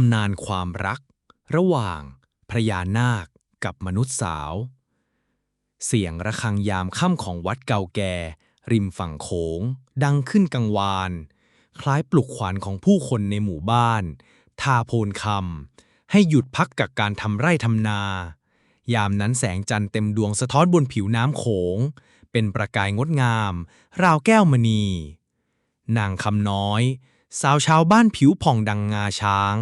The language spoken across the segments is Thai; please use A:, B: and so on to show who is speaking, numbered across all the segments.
A: ำนานความรัก ระหว่างพระยานาคกับมนุษย์สาว เสียงระฆังยามค่ำของวัดเก่าแก่ ริมฝั่งโขง ดังขึ้นกังวาน คล้ายปลุกขวัญของผู้คนในหมู่บ้าน ทาโพนคำให้หยุดพักกับการทำไร่ทำนา ยามนั้นแสงจันทร์เต็มดวงสะท้อนบนผิวน้ำโขง เป็นประกายงดงาม ราวแก้วมณี นางคำน้อย สาวชาวบ้านผิวผ่องดังงาช้าง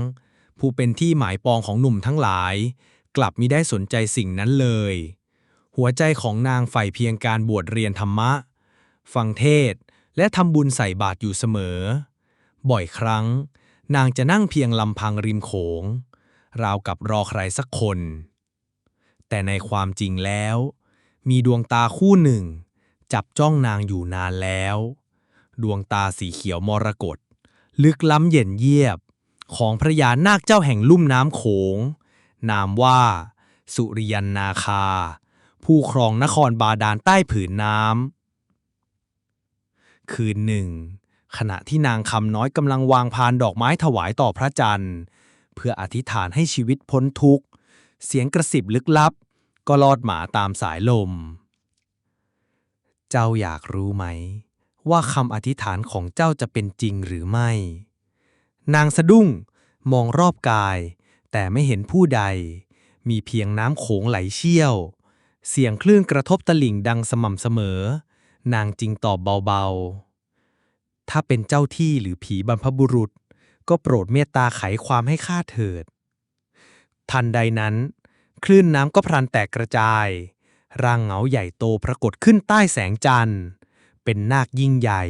A: ผู้เป็นที่หมายปองของหนุ่มทั้งหลาย กลับมิได้สนใจสิ่งนั้นเลย หัวใจของนางใฝ่เพียงการบวชเรียนธรรมะ ฟังเทศและทำบุญใส่บาตรอยู่เสมอ บ่อยครั้ง นางจะนั่งเพียงลำพังริมโขง ราวกับรอใครสักคน แต่ในความจริงแล้ว มีดวงตาคู่หนึ่ง จับจ้องนางอยู่นานแล้ว ดวงตาสีเขียวมรกต ลึกล้ำเย็นเยียบ ของพระยานาคเจ้าแห่งลุ่มน้ำโขง นามว่า สุริยันนาคา ผู้ครองนครบาดาลใต้ผืนน้ำ คืนหนึ่ง ขณะที่นางคำน้อยกำลังวางพานดอกไม้ถวายต่อพระจันทร์ เพื่ออธิษฐานให้ชีวิตพ้นทุกข์ เสียงกระสิบลึกลับ ก็ลอดหมาตามสายลม เจ้าอยากรู้ไหม ว่าคำอธิษฐานของเจ้าจะเป็นจริงหรือไม่ นางสะดุ้ง มองรอบกาย แต่ไม่เห็นผู้ใด มีเพียงน้ำโขงไหลเชี่ยว เสียงคลื่นกระทบตลิ่งดังสม่ำเสมอ นางจึงตอบเบาๆ ถ้าเป็นเจ้าที่หรือผีบรรพบุรุษ ก็โปรดเมตตาไขความให้ข้าเถิด ทันใดนั้น คลื่นน้ำก็พลันแตกกระจาย ร่างเหงาใหญ่โตปรากฏขึ้นใต้แสงจันทร์ เป็นนาคยิ่งใหญ่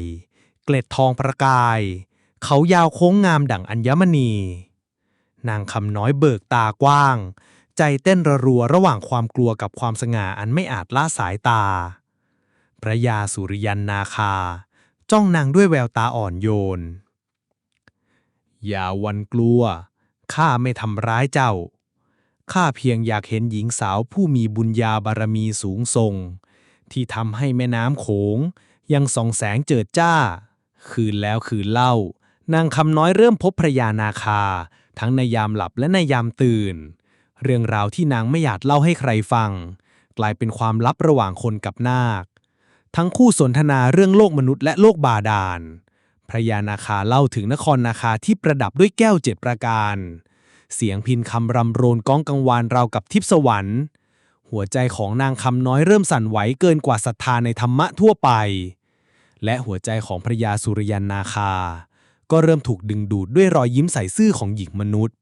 A: เกล็ดทองประกาย เขายาวโค้งงามดั่งอัญมณี นางคำน้อยเบิกตากว้าง ใจเต้นระรัวระหว่างความกลัวกับความสง่าอันไม่อาจละสายตา พระยาสุริยันนาคา จ้องนางด้วยแววตาอ่อนโยน อย่าวันกลัว ข้าไม่ทำร้ายเจ้า ข้าเพียงอยากเห็นหญิงสาวผู้มีบุญญาบารมีสูงส่งที่ทำให้แม่น้ำโขง ยังส่องแสงเจิดจ้า คืนแล้วคืนเล่า นางคำน้อยเริ่มพบพระยานาคา ทั้งในยามหลับและในยามตื่น เรื่องราวที่นางไม่อยากเล่าให้ใครฟัง กลายเป็นความลับระหว่างคนกับนาค ทั้งคู่สนทนาเรื่องโลกมนุษย์และโลกบาดาลพระยานาคาเล่าถึงนครนาคาที่ประดับด้วยแก้วเจ็ดประการ เสียงพินคำรำโรนก้องกังวานราวกับทิพย์สวรรค์ หัวใจของนางคำน้อยเริ่มสั่นไหวเกินกว่าศรัทธาในธรรมะทั่วไป และหัวใจของพระยาสุริยันนาคา ก็เริ่มถูกดึงดูดด้วยรอยยิ้มใส่ซื่อของหญิงมนุษย์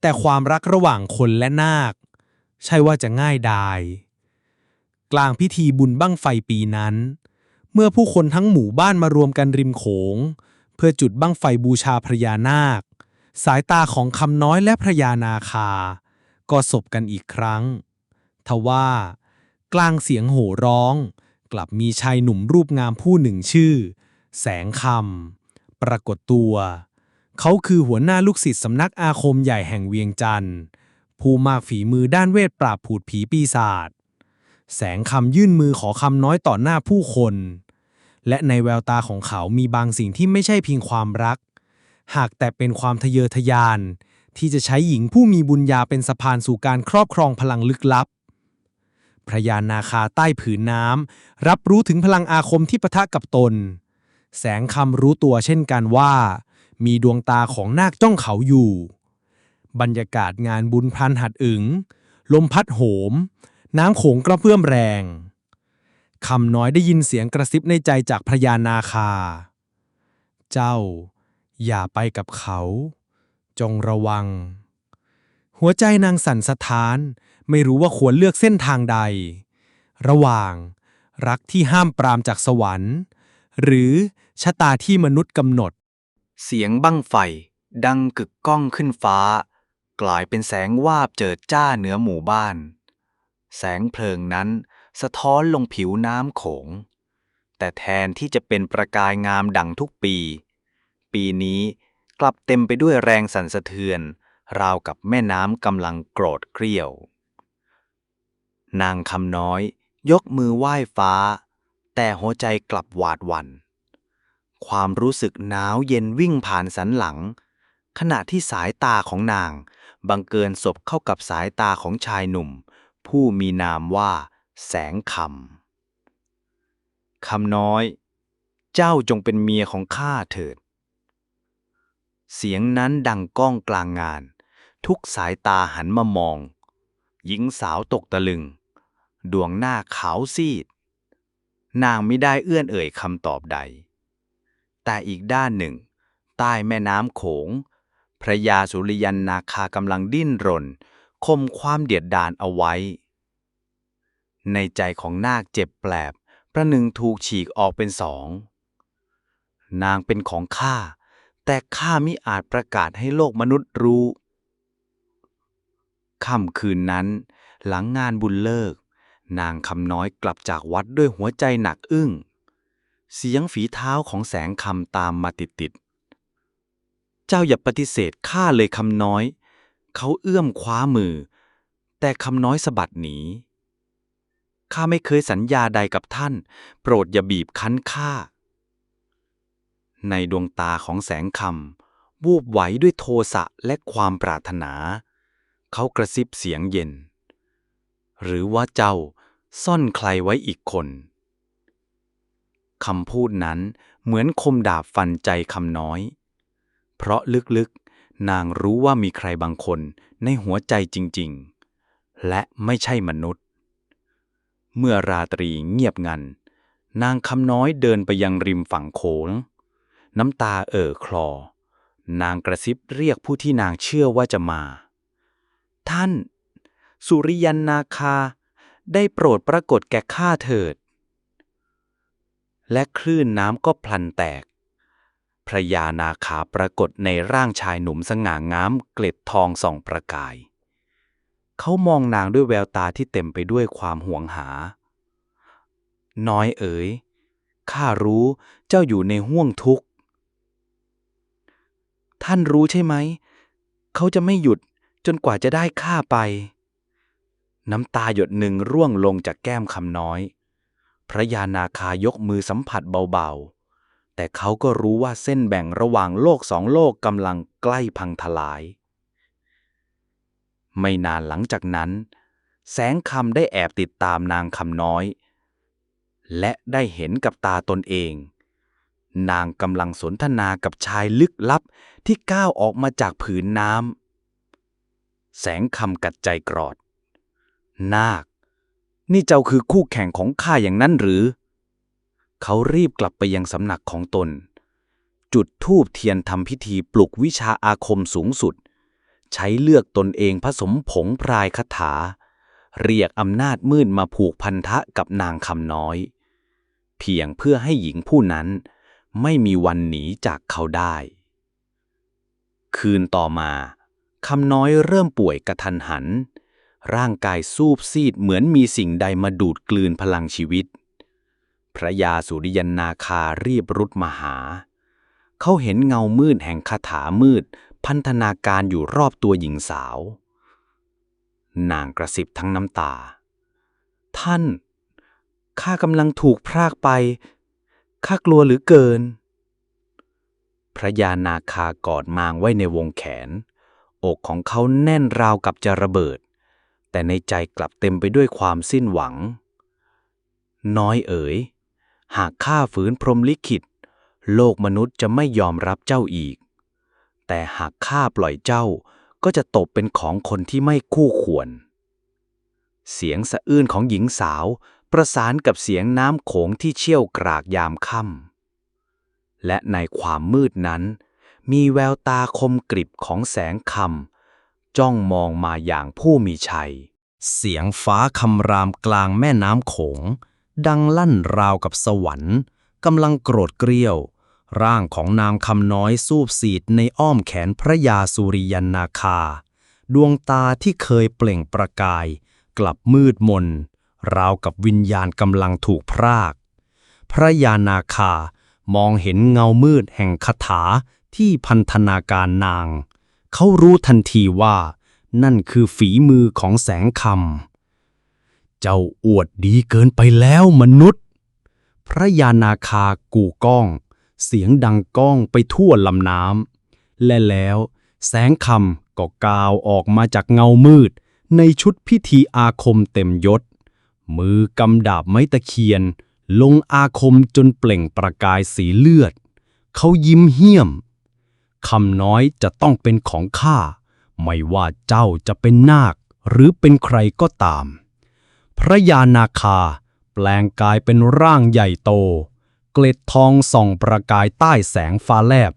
A: แต่ความรักระหว่างคนและนาค ใช่ว่าจะง่ายดาย กลางพิธีบุญบั้งไฟปีนั้น เมื่อผู้คนทั้งหมู่บ้านมารวมกันริมโขง เพื่อจุดบั้งไฟบูชาพระยานาค สายตาของคำน้อยและพระยานาคา ก็สบกันอีกครั้ง ทว่า กลางเสียงโห่ร้อง กลับมีชายหนุ่มรูปงามผู้หนึ่งชื่อ แสงคำปรากฏตัว เขาคือหัวหน้าลูกศิษย์สำนักอาคมใหญ่แห่งเวียงจันทร์ผู้มากฝีมือด้านเวทปราบผูดผีปีศาจแสงคำยื่นมือขอคำน้อยต่อหน้าผู้คน และในแววตาของเขามีบางสิ่งที่ไม่ใช่เพียงความรัก หากแต่เป็นความทะเยอทะยาน ที่จะใช้หญิงผู้มีบุญญาเป็นสะพานสู่การครอบครองพลังลึกลับ พระยานาคาใต้ผืนน้ำรับรู้ถึงพลังอาคมที่ปะทะกับตน แสงคำรู้ตัวเช่นกันว่า มีดวงตาของนาคจ้องเขาอยู่ บรรยากาศงานบุญพันหัดอึง ลมพัดโหม น้ำโขงกระเพื่อมแรงคำน้อยได้ยินเสียงกระซิบในใจจากพระยานาคา เจ้า อย่าไปกับเขา จงระวัง หัวใจนางสั่นสะท้าน ไม่รู้ว่าควรเลือกเส้นทางใด ระหว่าง รักที่ห้ามปรามจากสวรรค์ หรือชะตาที่มนุษย์กำหนด
B: เสียงบั้งไฟ ดังกึกก้องขึ้นฟ้า กลายเป็นแสงวาบเจิดจ้าเหนือหมู่บ้าน แสงเพลิงนั้นสะท้อนลงผิวน้ำโขง แต่แทนที่จะเป็นประกายงามดังทุกปี ปีนี้กลับเต็มไปด้วยแรงสั่นสะเทือน ราวกับแม่น้ำกำลังโกรธเกรี้ยว นางคำน้อย ยกมือไหว้ฟ้า แต่หัวใจกลับหวาดหวัน่น ความรู้สึกหนาวเย็นวิ่งผ่านสันหลัง
A: ขณะที่สายตาของนาง บังเกินศพเข้ากับสายตาของชายหนุ่ม ผู้มีนามว่า แสงคำคำน้อย เจ้าจงเป็นเมียของข้าเถิดเสียงนั้นดังก้องกลางงาน ทุกสายตาหันมามอง หญิงสาวตกตะลึง ดวงหน้าขาวซีด นางไม่ได้เอื้อนเอ่ยคำตอบใด แต่อีกด้านหนึ่ง ใต้แม่น้ำโขง พระยาสุริยันนาคากำลังดิ้นรน คมความเดียดดานเอาไว้ ในใจของนาคเจ็บแปลบ ประหนึ่งถูกฉีกออกเป็นสอง นางเป็นของข้าแต่ข้ามิอาจประกาศให้โลกมนุษย์รู้ ค่ำคืนนั้น หลังงานบุญเลิก นางคำน้อยกลับจากวัดด้วยหัวใจหนักอึ้ง เสียงฝีเท้าของแสงคำตามมาติดติดๆเจ้าอย่าปฏิเสธข้าเลยคำน้อย เขาเอื้อมคว้ามือ แต่คำน้อยสะบัดหนีข้าไม่เคยสัญญาใดกับท่าน โปรดอย่าบีบคั้นข้า ในดวงตาของแสงคำวูบไหวด้วยโทสะและความปรารถนา เขากระซิบเสียงเย็น หรือว่าเจ้าซ่อนใครไว้อีกคนคำพูดนั้นเหมือนคมดาบฟันใจคำน้อย เพราะลึกๆ นางรู้ว่ามีใครบางคนในหัวใจจริงๆ และไม่ใช่มนุษย์ เมื่อราตรีเงียบงัน นางคำน้อยเดินไปยังริมฝั่งโขง น้ำตาเอ่อคลอ นางกระซิบเรียกผู้ที่นางเชื่อว่าจะมา ท่าน สุริยันนาคา ได้โปรดปรากฏแก่ข้าเถิด และคลื่นน้ำก็พลันแตก พระยานาคาปรากฏในร่างชายหนุ่มสง่างามเกล็ดทองส่องประกาย เขามองนางด้วยแววตาที่เต็มไปด้วยความห่วงหา น้อยเอ๋ย ข้ารู้เจ้าอยู่ในห้วงทุกข์ ท่านรู้ใช่ไหม เขาจะไม่หยุด จนกว่าจะได้ข้าไป น้ำตาหยดหนึ่งร่วงลงจากแก้มคำน้อย พระยานาคายกมือสัมผัสเบาๆ แต่เขาก็รู้ว่าเส้นแบ่งระหว่างโลกสองโลกกำลังใกล้พังทลาย ไม่นานหลังจากนั้น แสงคำได้แอบติดตามนางคำน้อย และได้เห็นกับตาตนเองนางกำลังสนทนากับชายลึกลับที่ก้าวออกมาจากผืนน้ำ แสงคำกัดใจกรอด นาค นี่เจ้าคือคู่แข่งของข้าอย่างนั้นหรือ เขารีบกลับไปยังสำนักของตน จุดธูปเทียนทำพิธีปลุกวิชาอาคมสูงสุด ใช้เลือกตนเองผสมผงพรายคาถา เรียกอำนาจมืดมาผูกพันธะกับนางคำน้อย เพียงเพื่อให้หญิงผู้นั้นไม่มีวันหนีจากเขาได้ คืนต่อมา คำน้อยเริ่มป่วยกระทันหัน ร่างกายสูบซีดเหมือนมีสิ่งใดมาดูดกลืนพลังชีวิต พระยาสุริยันนาคารีบรุดมาหา เขาเห็นเงามืดแห่งคาถามืด พันธนาการอยู่รอบตัวหญิงสาว นางกระซิบทั้งน้ำตา ท่าน ข้ากำลังถูกพรากไป ข้ากลัวหรือเกิน พระยานาคากอดมางไว้ในวงแขน อกของเขาแน่นราวกับจะระเบิด แต่ในใจกลับเต็มไปด้วยความสิ้นหวัง น้อยเอ๋ย หากข้าฝืนพรหมลิขิต โลกมนุษย์จะไม่ยอมรับเจ้าอีก แต่หากข้าปล่อยเจ้าก็จะตกเป็นของคนที่ไม่คู่ควร เสียงสะอื้นของหญิงสาว ประสานกับเสียงน้ำโขงที่เชี่ยวกรากยามค่ำและในความมืดนั้น มีแววตาคมกริบของแสงคำจ้องมองมาอย่างผู้มีชัย
C: เสียงฟ้าคำรามกลางแม่น้ำโขง ดังลั่นราวกับสวรรค์กำลังโกรธเกรี้ยว ร่างของนางคำน้อยสูบสีดในอ้อมแขนพระยาสุริยันนาคา ดวงตาที่เคยเปล่งประกาย กลับมืดมน ราวกับวิญญาณกำลังถูกพราก พระยานาคามองเห็นเงามืดแห่งคาถา ที่พันธนาการนาง เขารู้ทันทีว่า นั่นคือฝีมือของแสงคำเจ้าอวดดีเกินไปแล้วมนุษย์ พระยานาคากูก้อง เสียงดังก้องไปทั่วลำน้ำและแล้วแสงคำก็กาวออกมาจากเงามืด ในชุดพิธีอาคมเต็มยศ มือกำดาบไม้ตะเคียน ลงอาคมจนเปล่งประกายสีเลือด เขายิ้มเหี้ยม คำน้อยจะต้องเป็นของข้า ไม่ว่าเจ้าจะเป็นนาค หรือเป็นใครก็ตาม พระยานาคา แปลงกายเป็นร่างใหญ่โต เกล็ดทองส่องประกายใต้แสงฟ้าแลบ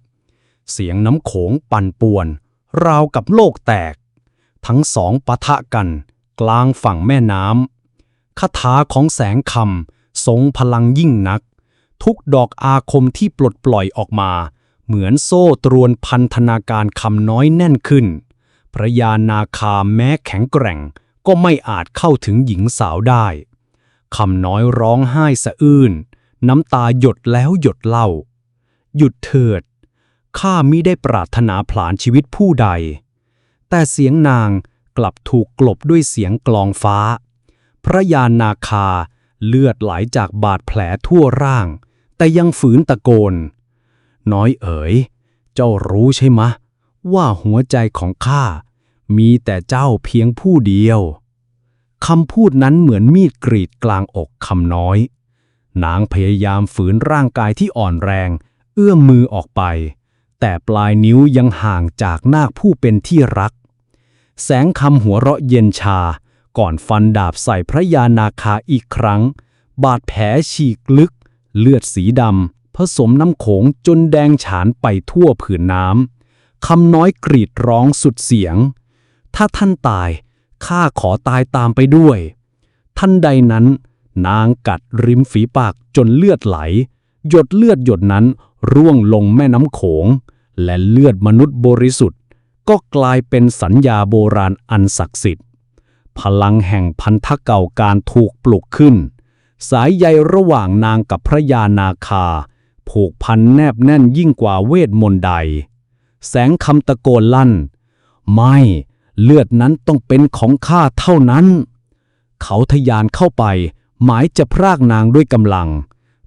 C: เสียงน้ำโขงปั่นป่วน ราวกับโลกแตก ทั้งสองปะทะกันกลางฝั่งแม่น้ำคาถาของแสงคำทรงพลังยิ่งนัก ทุกดอกอาคมที่ปลดปล่อยออกมา เหมือนโซ่ตรวนพันธนาการคำน้อยแน่นขึ้น พระยานาคาแม้แข็งแกร่ง ก็ไม่อาจเข้าถึงหญิงสาวได้คำน้อยร้องไห้สะอื้น น้ำตาหยดแล้วหยดเล่า หยุดเถิด ข้ามิได้ปรารถนาผลาญชีวิตผู้ใด แต่เสียงนางกลับถูกกลบด้วยเสียงกลองฟ้า พระยานาคาเลือดไหลจากบาดแผลทั่วร่าง แต่ยังฝืนตะโกน น้อยเอ๋ย เจ้ารู้ใช่ไหมว่าหัวใจของข้ามีแต่เจ้าเพียงผู้เดียวคำพูดนั้นเหมือนมีดกรีดกลางอกคำน้อย นางพยายามฝืนร่างกายที่อ่อนแรง เอื้อมมือออกไป แต่ปลายนิ้วยังห่างจากนาคผู้เป็นที่รัก แสงคำหัวเราะเย็นชา ก่อนฟันดาบใส่พระยานาคาอีกครั้ง บาดแผลฉีกลึก เลือดสีดำ ผสมน้ำโขงจนแดงฉานไปทั่วผืนน้ำคำน้อยกรีดร้องสุดเสียง ถ้าท่านตายข้าขอตายตามไปด้วย ท่านใดนั้น นางกัดริมฝีปากจนเลือดไหล หยดเลือดหยดนั้นร่วงลงแม่น้ำโขง และเลือดมนุษย์บริสุทธิ์ ก็กลายเป็นสัญญาโบราณอันศักดิ์สิทธิ์ พลังแห่งพันธะเก่าการถูกปลุกขึ้น สายใยระหว่างนางกับพระยานาคา ผูกพันแนบแน่นยิ่งกว่าเวทมนต์ใด แสงคำตะโกนลั่น ไม่เลือดนั้นต้องเป็นของข้าเท่านั้น เขาทะยานเข้าไป หมายจะพรากนางด้วยกำลัง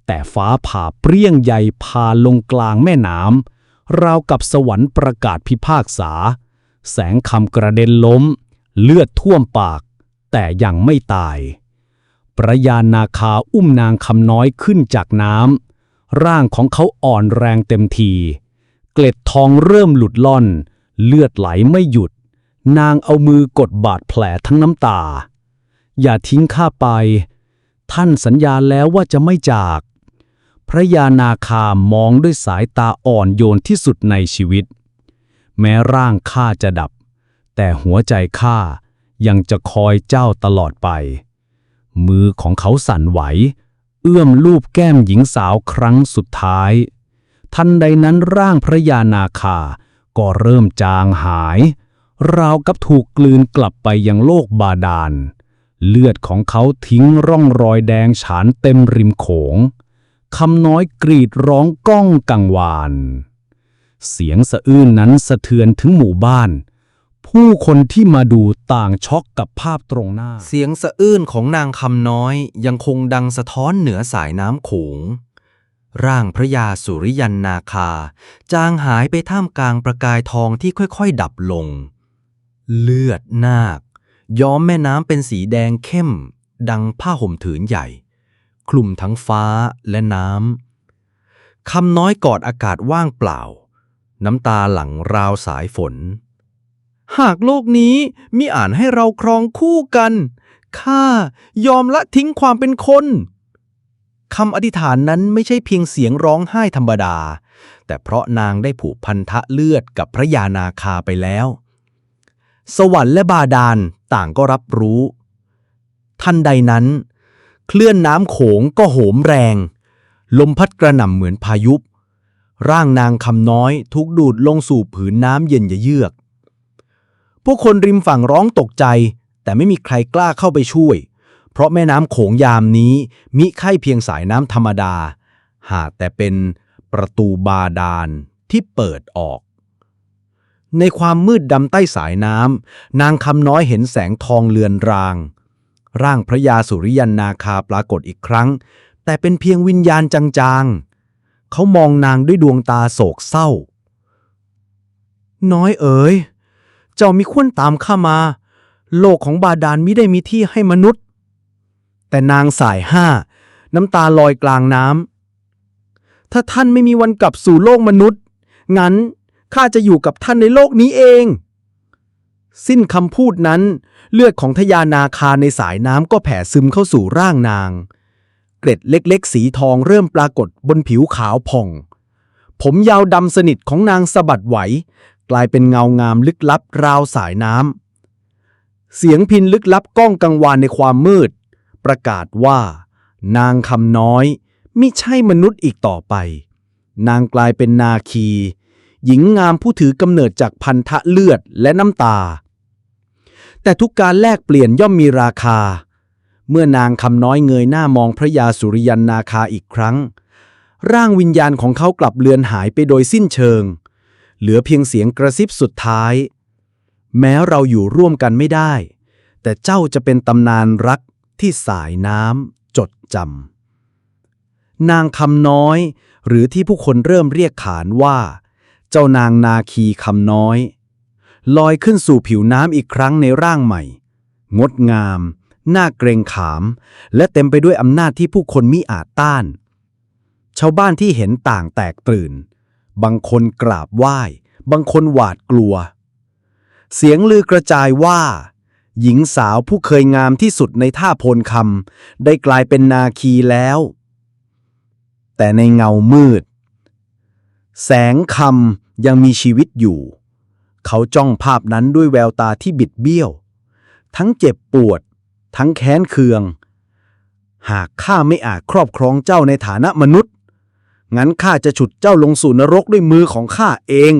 C: แต่ฟ้าผ่าเปรี้ยงใหญ่พาลงกลางแม่น้ำราวกับสวรรค์ประกาศพิพากษา แสงคำกระเด็นล้ม เลือดท่วมปาก แต่ยังไม่ตายพระยานาคาอุ้มนางคำน้อยขึ้นจากน้ำ ร่างของเขาอ่อนแรงเต็มที เกล็ดทองเริ่มหลุดล่อน เลือดไหลไม่หยุด นางเอามือกดบาดแผลทั้งน้ำตา อย่าทิ้งข้าไป ท่านสัญญาแล้วว่าจะไม่จาก พระยานาคามองด้วยสายตาอ่อนโยนที่สุดในชีวิต แม้ร่างข้าจะดับ แต่หัวใจข้ายังจะคอยเจ้าตลอดไป มือของเขาสั่นไหว เอื้อมลูบแก้มหญิงสาวครั้งสุดท้าย ทันใดนั้นร่างพระยานาคา ก็เริ่มจางหาย ราวกับถูกกลืนกลับไปยังโลกบาดาล เลือดของเขาทิ้งร่องรอยแดงฉานเต็มริมโขงคำน้อยกรีดร้องก้องกังวาน เสียงสะอื้นนั้นสะเทือนถึงหมู่บ้าน ผู้คนที่มาดูต่างช็อกกับภาพตรงหน้า
A: เสียงสะอื้นของนางคำน้อยยังคงดังสะท้อนเหนือสายน้ำโขง ร่างพระยาสุริยันนาคา จางหายไปท่ามกลางประกายทองที่ค่อยๆ ดับลง เลือดนาค ย้อมแม่น้ำเป็นสีแดงเข้ม ดังผ้าห่มถืนใหญ่ คลุมทั้งฟ้าและน้ำคำน้อยกอดอากาศว่างเปล่า น้ำตาหลั่งราวสายฝน หากโลกนี้มิอ่านให้เราครองคู่กัน ข้ายอมละทิ้งความเป็นคนคำอธิษฐานนั้นไม่ใช่เพียงเสียงร้องไห้ธรรมดา แต่เพราะนางได้ผูกพันธะเลือดกับพระยานาคาไปแล้ว สวรรค์และบาดาลต่างก็รับรู้ ทันใดนั้น เคลื่อนน้ำโขงก็โหมแรง ลมพัดกระหน่ำเหมือนพายุ ร่างนางคำน้อยถูกดูดลงสู่ผืนน้ำเย็นเยือก ผู้คนริมฝั่งร้องตกใจ แต่ไม่มีใครกล้าเข้าไปช่วย เพราะแม่น้ำโขงยามนี้ มิใช่เพียงสายน้ำธรรมดา หากแต่เป็นประตูบาดาลที่เปิดออก ในความมืดดำใต้สายน้ำนางคำน้อยเห็นแสงทองเลือนราง ร่างพระยาสุริยันนาคาปรากฏอีกครั้ง แต่เป็นเพียงวิญญาณจางๆ เขามองนางด้วยดวงตาโศกเศร้า น้อยเอ๋ย เจ้ามีควรตามข้ามา โลกของบาดาลมิได้มีที่ให้มนุษย์ แต่นางสายห้า น้ำตาลอยกลางน้ำถ้าท่านไม่มีวันกลับสู่โลกมนุษย์ งั้นข้าจะอยู่กับท่านในโลกนี้เอง สิ้นคำพูดนั้น เลือดของทยานาคาในสายน้ำก็แผ่ซึมเข้าสู่ร่างนาง เกร็ดเล็กๆ สีทองเริ่มปรากฏบนผิวขาวผ่องผมยาวดำสนิทของนางสะบัดไหว กลายเป็นเงางามลึกลับราวสายน้ำ เสียงพินลึกลับก้องกังวานในความมืด ประกาศว่า นางคำน้อยมิใช่มนุษย์อีกต่อไป นางกลายเป็นนาคี หญิงงามผู้ถือกำเนิดจากพันธะเลือดและน้ำตา แต่ทุกการแลกเปลี่ยนย่อมมีราคา เมื่อนางคำน้อยเงยหน้ามองพระยาสุริยันนาคาอีกครั้ง ร่างวิญญาณของเขากลับเลือนหายไปโดยสิ้นเชิง เหลือเพียงเสียงกระซิบสุดท้าย แม้เราอยู่ร่วมกันไม่ได้ แต่เจ้าจะเป็นตำนานรักที่สายน้ำจดจำนางคำน้อย หรือที่ผู้คนเริ่มเรียกขานว่า เจ้านางนาคีคำน้อย ลอยขึ้นสู่ผิวน้ำอีกครั้งในร่างใหม่ งดงามน่าเกรงขาม และเต็มไปด้วยอำนาจที่ผู้คนมิอาจต้าน ชาวบ้านที่เห็นต่างแตกตื่น บางคนกราบไหว้ บางคนหวาดกลัว เสียงลือกระจายว่า หญิงสาวผู้เคยงามที่สุดในท่าโพนคำได้กลายเป็นนาคีแล้ว แต่ในเงามืด แสงคำยังมีชีวิตอยู่ เขาจ้องภาพนั้นด้วยแววตาที่บิดเบี้ยว ทั้งเจ็บปวด ทั้งแค้นเคือง หากข้าไม่อาจครอบครองเจ้าในฐานะมนุษย์ งั้นข้าจะฉุดเจ้าลงสู่นรกด้วยมือของข้าเอง